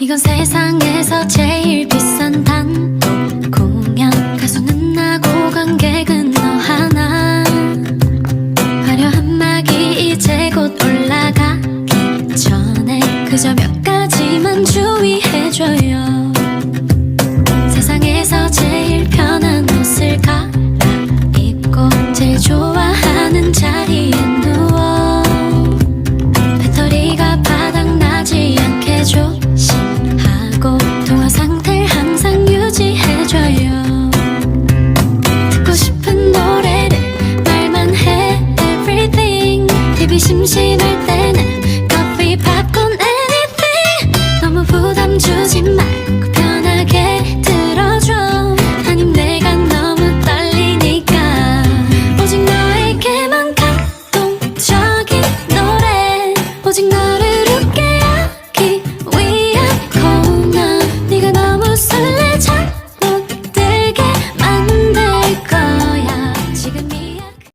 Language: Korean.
이건 세상에서 제일 비싼 단 공연 가수는 나고 관객은 너 하나. 화려한 막이 이제 곧 올라가기 전에 그저 몇 가지만 주의해줘요. 때는 커피, 팝콘, 너무 부담 주지 말고 편하게 들어줘. 아님 내가 너무 떨리니까. 오직 너에게만 감동적인 노래. 오직 너